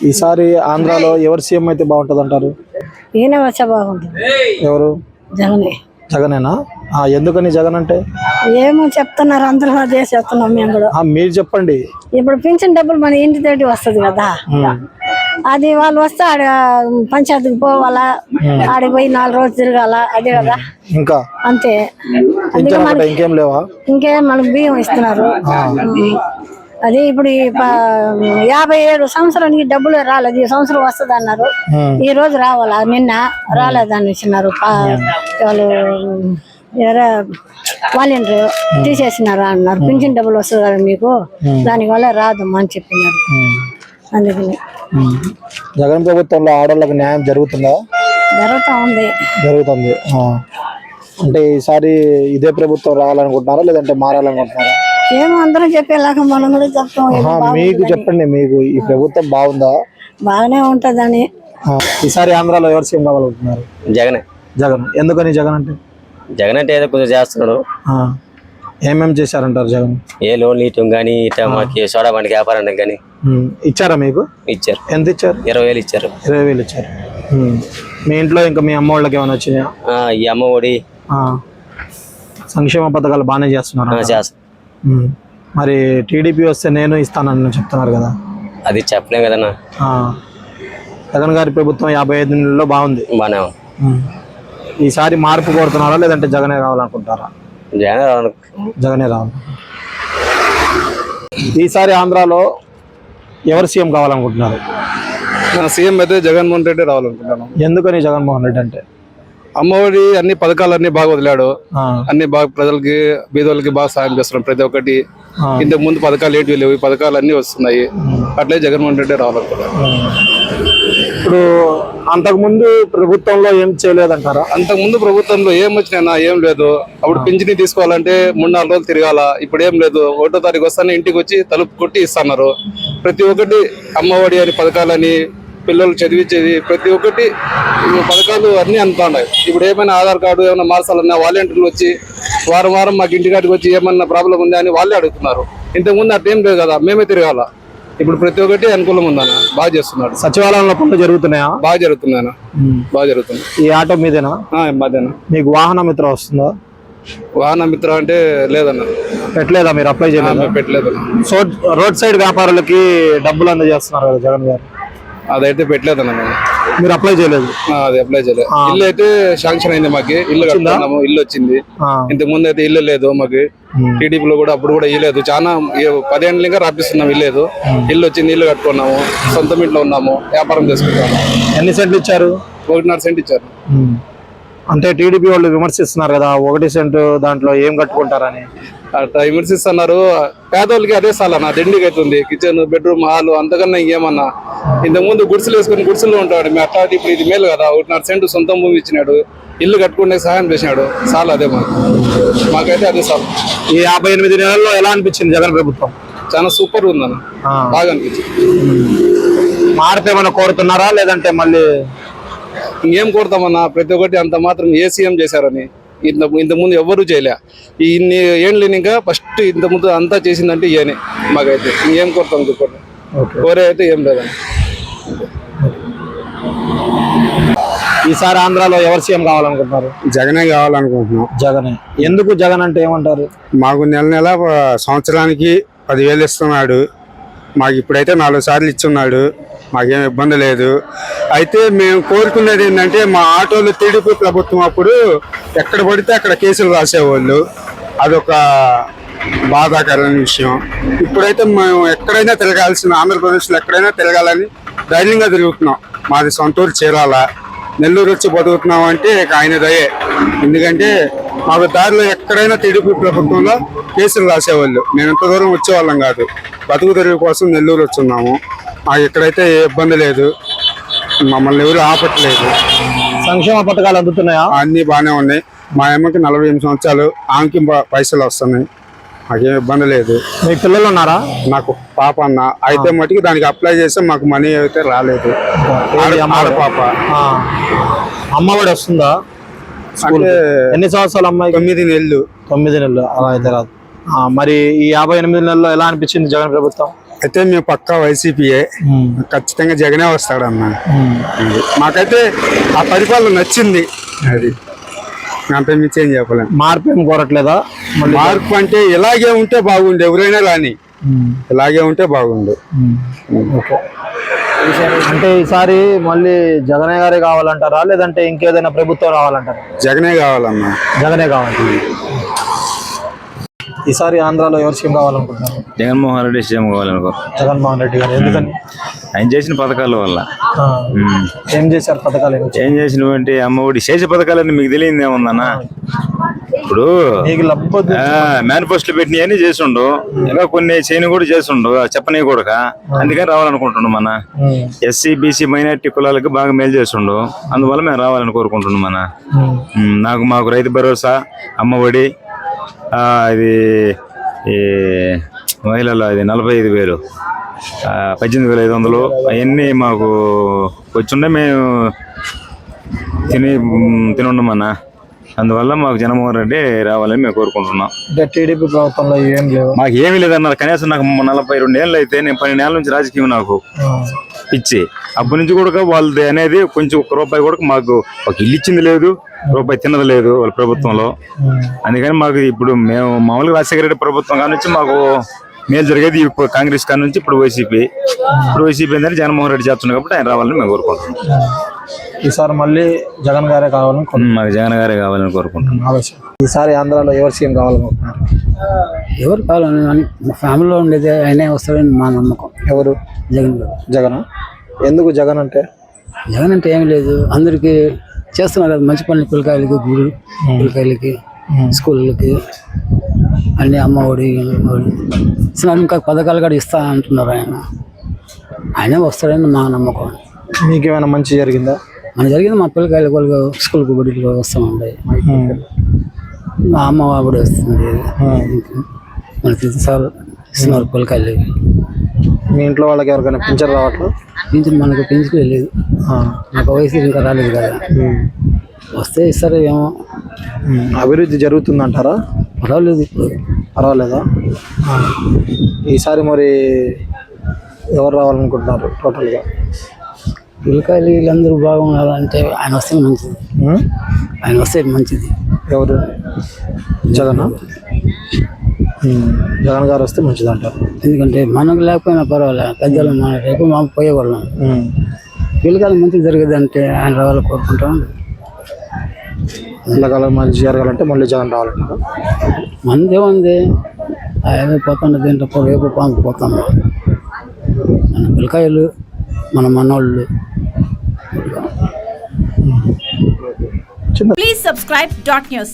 ఈసారి ఆంధ్రాలో ఎవరు సీఎం అయితే బాగుంటుంది అంటారు ఈయన వచ్చే బాగుంటుంది. ఎవరు? జగనే. జగనేనా? ఆ, ఎందుకని జగన్ అంటే? ఏమో చెప్తున్నారు అందరూ అదే చెప్తున్నాం మేము కూడా. ఆ, మీరు చెప్పండి. ఇప్పుడు పింఛన్ డబ్బులు మన ఇంటి తోటి వస్తుంది కదా. ఉమ్. అది వాళ్ళు వస్తే ఆడ పంచాయతీకి పోవాలా ఆడికి పోయి నాలుగు రోజులు తిరగాల అదే కదా. ఇంకా? అంతే. పింఛన్ ఒకటే ఇంకేం లేవా? ఇంకేం మనకు బియ్యం ఇస్తున్నారు. అది ఇప్పుడు యాభై ఏడు సంవత్సరానికి డబ్బులు రాలేదు ఈ సంవత్సరం వస్తుంది అన్నారు. ఈ రోజు రావాలా? నిన్న రాలేదని ఇచ్చినారు వాళ్ళు ఎవరో వాలంటీర్ తీసేసినారు అన్నారు. పింఛన్ డబ్బులు వస్తుంది కదా మీకు దానివల్ల రాదు అని చెప్పినారు. అందుకని. జగన్ ప్రభుత్వంలో ఆడవాళ్ళకి న్యాయం జరుగుతుందా? జరుగుతూ ఉంది. జరుగుతుంది. అంటే ఈసారి ఇదే ప్రభుత్వం రావాలనుకుంటున్నారా? లేదంటే మారాలనుకుంటున్నారా? ఏమో అందరూ చెప్పేలాగా మనం కూడా చెప్తాం. ఏమో ఆహా, మీకు చెప్పండి మీకు ఈ ప్రభుత్వం బాగుందా? బాగానే ఉంటుందని. ఈసారి ఆంధ్రాలో ఎవరు సీఎం కావాలనుకుంటున్నారు? జగనే. జగన్. ఎందుకని జగన్ అంటే? జగన్ అంటే ఏదో కొంచెం చేస్తున్నాడు. ఆ. ఏమేం చేశారంటారు జగన్? ఏ లోన్లు ఇవ్వటం కానీ ఇట్లా మాకు సోడా బండికి వ్యాపారానికి కానీ. ఇచ్చారా మీకు? ఇచ్చారు. ఎంత ఇచ్చారు? ఇరవై వేలు ఇచ్చారు. ఇరవై వేలు ఇచ్చారు. మీ ఇంట్లో ఇంకా మీ అమ్మ వాళ్ళకి ఏమైనా వచ్చినాయా? ఆ, ఈ అమ్మ ఒడి. ఆ. సంక్షేమ పథకాలు బాగానే చేస్తున్నారు? చేస్తా. మరి టీడీపీ వస్తే నేను ఇస్తానని చెప్తున్నారు కదా. అది చెప్పలేం కదన్నా. ఆ. జగన్ గారి ప్రభుత్వం యాభై ఐదు నెలల్లో బాగుంది. బాగానే ఉంది. ఈసారి మార్పు కోరుతున్నారా లేదంటే జగనే కావాలనుకుంటారా జగన్ రావడం జగనే రావాలి. ఈసారి ఆంధ్రాలో ఎవరు సీఎం కావాలనుకుంటున్నారు? సీఎం అయితే జగన్మోహన్ రెడ్డి రావాలనుకుంటాను ఎందుకని జగన్మోహన్ రెడ్డి అంటే? అమ్మఒడి అన్ని పథకాలన్నీ బాగా వదిలాడు. అన్ని బాగా ప్రజలకి బీదోళ్ళకి బాగా సాయం చేస్తున్నాం ప్రతి ఒక్కటి. ఇంతకు ముందు పథకాలు ఏంటివి లేవు ఈ పథకాలు అన్ని వస్తున్నాయి అట్లే జగన్మోహన్ రెడ్డి రావాలనుకుంటాను ఇప్పుడు అంతకుముందు ప్రభుత్వంలో ఏం చేయలేదంటారా? అంతకు ముందు ప్రభుత్వంలో ఏం వచ్చినా ఏం లేదు. అప్పుడు పింఛని తీసుకోవాలంటే మూడు నాలుగు రోజులు తిరగాల. ఇప్పుడు ఏం లేదు. ఒకటో తారీఖు వస్తానే ఇంటికి వచ్చి తలుపు కొట్టి ఇస్తున్నారు. ప్రతి ఒక్కటి అమ్మఒడి అని పథకాలని పిల్లలు చదివించేది ప్రతి ఒక్కటి పథకాలు అన్ని అందుతున్నాయి ఇప్పుడు ఏమైనా ఆధార్ కార్డు ఏమైనా మార్చాలన్నా వాలంటీర్లు వచ్చి వారం వారం మాకు ఇంటికాడికి వచ్చి ఏమన్నా ప్రాబ్లం ఉందా అని వాళ్ళే అడుగుతున్నారు. ఇంతకుముందు అట్లేం లేదు కదా మేమే తిరగాల. ఇప్పుడు ప్రతి ఒక్కటి అనుకూలం ఉందన్న బాగా చేస్తున్నాడు. సచివాలయంలో పనులు జరుగుతున్నాయా? బాగా జరుగుతుందన్న బాగా జరుగుతుంది ఈ ఆటో మీదేనా? ఆ, మధ్యాహ్నం మీకు వాహన మిత్ర వస్తుందా? వాహన మిత్ర అంటే లేదన్న. పెట్టలేదా మీరు? అప్లై చేయలేదా? మేము పెట్టలేదన్న సో రోడ్ సైడ్ వ్యాపారులకి డబ్బులు అందజేస్తున్నారు కదా జగన్ గారు. అదైతే పెట్టలేదన్న మేము. మీరు అప్లై చేయలేదు? ఆ, అది అప్లై చేయలేదు. ఇల్లు అయితే శాంక్షన్ అయింది మాకు. ఇల్లు కట్టుకున్నాము. ఇల్లు వచ్చింది. ఆ, ఇంతకు ముందు అయితే ఇల్లు లేదు మాకు. టీడీపీలో కూడా అప్పుడు కూడా ఇవ్వలేదు చాలా ఏ- పదేళ్ళ ఇంకా రాపిస్తున్నాం ఇల్లేదు ఇల్లు వచ్చింది ఇల్లు కట్టుకున్నాము. సొంతం ఇంట్లో ఉన్నాము. వ్యాపారం చేసుకుంటాము ఎన్ని సెంట్లు ఇచ్చారు? ఒకటిన్నర సెంట్ ఇచ్చారు. అంటే టీడీపీ వాళ్ళు విమర్శిస్తున్నారు కదా ఒకటి సెంట్ దాంట్లో ఏం కట్టుకుంటారని? అట్లా విమర్శిస్తున్నారు. పేదోళ్ళకి అదే సార్ అన్న దండికి అవుతుంది కిచెన్ బెడ్రూమ్ హాల్ అంతకన్నా ఇంకేమన్నా. ఇంతకు ముందు గుడిసెలు వేసుకుని గుడిసెల్లో ఉంటాడు. మేము అట్లా ఇప్పుడు ఇది మేలు కదా. ఒకటిన్నర సెంటు సొంతం భూమి ఇచ్చినాడు. ఇల్లు కట్టుకునే సహాయం చేసినాడు. చాలు అదే మాకు. మాకైతే అదే చాలు ఈ యాభై ఎనిమిది నెలల్లో ఎలా అనిపించింది జగన్ ప్రభుత్వం? చాలా సూపర్ ఉందన్న. బాగా అనిపించింది. మార్పు ఏమైనా కోరుతున్నారా? లేదంటే మళ్ళీ ఇంకేం కొడతామన్నా? ప్రతి ఒక్కటి అంత మాత్రం ఏ సీఎం చేశారని ఇంత ఇంత ముందు ఎవ్వరూ చేయలే. ఈ ఇన్ని ఏండ్లు ఇంకా ఫస్ట్ ఇంత ముందు అంతా చేసిందంటే ఈయనే మాకైతే. ఇంకేం కొడతాం ఇంకొకటి కోరే అయితే ఏం లేదన్న ఈసారి ఆంధ్రాలో ఎవరు సీఎం కావాలనుకుంటున్నారు? జగనే కావాలనుకుంటున్నాం. జగనే. ఎందుకు జగన్ అంటే ఏమంటారు? మాకు నెల నెల సంవత్సరానికి పదివేలు ఇస్తున్నాడు. మాకు ఇప్పుడైతే నాలుగు సార్లు ఇచ్చున్నాడు. మాకేం ఇబ్బంది లేదు. అయితే మేము కోరుకునేది ఏంటంటే మా ఆటోలు టీడీపీ ప్రభుత్వం అప్పుడు ఎక్కడ పడితే అక్కడ కేసులు రాసేవాళ్ళు. అదొక బాధాకరమైన విషయం. ఇప్పుడైతే మేము ఎక్కడైనా తిరగాల్సిన ఆంధ్రప్రదేశ్లో ఎక్కడైనా తిరగాలని ధైర్యంగా తిరుగుతున్నాం. మాది సొంతూరు చీరాల. నెల్లూరు వచ్చి బతుకుతున్నాం అంటే ఆయన దయే. ఎందుకంటే మాకు దారిలో ఎక్కడైనా టీడీపీ ప్రభుత్వంలో కేసులు రాసేవాళ్ళు. మేము ఇంత దూరం వచ్చేవాళ్ళం కాదు. బతుకు తెరుగు కోసం నెల్లూరు వచ్చున్నాము. ఇక్కడైతే ఏ ఇబ్బంది లేదు మమ్మల్ని ఎవరు ఆపట్లేదు. సంక్షేమ పథకాలు అందుతున్నాయా? అన్నీ బాగానే ఉన్నాయి. మా అమ్మకి నలభై ఎనిమిది సంవత్సరాలు ఆమెకి పైసలు వస్తున్నాయి. మాకేం ఇబ్బంది లేదు. మీ పిల్లలు ఉన్నారా? నాకు పాప అన్న. అయితే మటుకు దానికి అప్లై చేస్తే మాకు మనీ అయితే రాలేదు. పాప ఆ. అమ్మఒడి వస్తుందా? అంటే ఎన్ని సంవత్సరాలు అమ్మాయి తొమ్మిది నెలలు. తొమ్మిది నెలలు. అలా అయితే రాదు. మరి ఈ యాభై ఎనిమిది నెలల్లో ఎలా అనిపించింది జగన్ ప్రభుత్వం? అయితే మేము పక్కా వైసీపీయే ఖచ్చితంగా జగనే వస్తాడన్న. మాకైతే ఆ పరిపాలన నచ్చింది. అది. అంత మించి ఏం చెప్పలేము మార్పు ఏం కోరట్లేదా? మార్పు అంటే ఇలాగే ఉంటే బాగుండు ఎవరైనా రాని. ఇలాగే ఉంటే బాగుండు. ఓకే. అంటే ఈసారి మళ్ళీ జగనే గారే కావాలంటారా? లేదంటే ఇంకేదైనా ప్రభుత్వం రావాలంటారా? జగనే కావాలన్నా. జగనే కావాలి. ఈసారి ఆంధ్రాలో ఎవరు సీఎం కావాలనుకుంటున్నారు? జగన్మోహన్ రెడ్డి సీఎం కావాలనుకో. జగన్మోహన్ రెడ్డి గారు ఎందుకని? ఆయన చేసిన పథకాల వల్ల. ఏం చేశారు పథకాలు ఏం చేసినటువంటి అమ్మ ఒడి చేసే పథకాలని మీకు తెలియదు ఏముందన్న? ఇప్పుడు మేనిఫెస్టో పెట్టినవన్నీ చేసిండు. ఇంకా కొన్ని చేయని కూడా చేసిండు. చెప్పని కూడా. అందుకని రావాలనుకుంటున్నాం మన ఎస్సీ బీసీ మైనార్టీ కులాలకు బాగా మేలు చేసిండు అందువల్ల మేము రావాలని కోరుకుంటున్నాం మన నాకు మాకు రైతు భరోసా అమ్మ ఒడి ఆ, ఇది ఈ మహిళలు అది నలభై ఐదు వేలు. పద్దెనిమిది వేల ఐదు వందలు. అవన్నీ మాకు వచ్చుండే మేము తిని తినుండమన్న. అందువల్ల మాకు జగన్మోహన్ రెడ్డి రావాలని మేము కోరుకుంటున్నాం. అంటే టీడీపీ ప్రభుత్వంలో ఏం లేవు. మాకు ఏమీ లేదన్నారు. కనీసం నాకు నలభై రెండు ఏళ్ళు అయితే నేను పన్నెండు ఏళ్ళ నుంచి రాజకీయం నాకు. పిచ్చి అప్పటి నుంచి కూడా వాళ్ళది అనేది కొంచెం ఒక రూపాయి కూడా మాకు ఒక ఇల్లు ఇచ్చింది లేదు రూపాయి తిన్నది లేదు వాళ్ళ ప్రభుత్వంలో. అందుకని మాకు ఇప్పుడు మేము మామూలుగా రాజశేఖర రెడ్డి ప్రభుత్వం కాడ నుంచి మాకు మేలు జరిగేది ఇప్పుడు కాంగ్రెస్ కాడ నుంచి ఇప్పుడు వైసీపీ ఇప్పుడు వైసీపీ ఏంటంటే జగన్మోహన్ రెడ్డి చేస్తున్నాడు కాబట్టి ఆయన రావాలని మేము కోరుకుంటున్నాం. ఈసారి మళ్ళీ జగన్ గారే కావాలని మాకు జగన్ గారే కావాలని కోరుకుంటున్నాం. ఈసారి ఆంధ్రాలో ఎవరు సీఎం కావాలనుకుంటున్నారు? ఎవరు కావాలని కానీ మా ఫ్యామిలీలో ఉండేది ఆయనే వస్తాడని మా నమ్మకం. ఎవరు? జగన్ గారు. జగన్? ఎందుకు జగన్ అంటే? జగన్ అంటే ఏం లేదు. అందరికీ చేస్తున్నారు కదా మంచి పనులు పిల్లకాయలకి గుడి పిల్లకాయలకి స్కూళ్ళకి. అన్ని అమ్మ ఒడి ఒడి. ఇస్తున్నారు ఇంకా పథకాలు కూడా ఇస్తా అంటున్నారు ఆయన. ఆయనే వస్తాడని మా నమ్మకం. మీకేమైనా మంచి జరిగిందా? మన జరిగింది మా పిల్లకాయలు వాళ్ళు స్కూల్కి బడికి వస్తూ ఉంటాయి మా అమ్మ కూడా వస్తుంది. మనకి సార్ ఇస్తున్నారు పిల్లకాయలకి. మీ ఇంట్లో వాళ్ళకి ఎవరికైనా పింఛన్ రావట్లేదు పింఛన్ మనకు పెంచుకు లేదు. నాకు వయసు ఇంకా రాలేదు కదా. వస్తే ఇస్తారు ఏమో. అభివృద్ధి జరుగుతుందంటారా? పర్వాలేదు. ఇప్పుడు పర్వాలేదా ఈసారి మరి ఎవరు రావాలనుకుంటున్నారు టోటల్గా? పిల్లకాయలు వీళ్ళందరూ బాగుండాలంటే ఆయన వస్తే మంచిది. ఆయన వస్తే మంచిది. ఎవరు? జగన్? జగన్ గారు వస్తే మంచిది అంటారు ఎందుకంటే మనకు లేకపోయినా పర్వాలేదు పెద్దలు మన రేపు మా పోయేవాళ్ళం. పిల్లకాయలు మంచిది జరిగేది అంటే ఆయన రావాలి కోరుకుంటాం. ఎంతకాలం మంచి జరగాలంటే మళ్ళీ జగన్ రావాలంటారు? మనదేముంది ఆయన పోతాను దీంట్లో రేపు పాము పోతాము. మన పిల్లకాయలు మన మనోళ్ళు. Please subscribe dot news.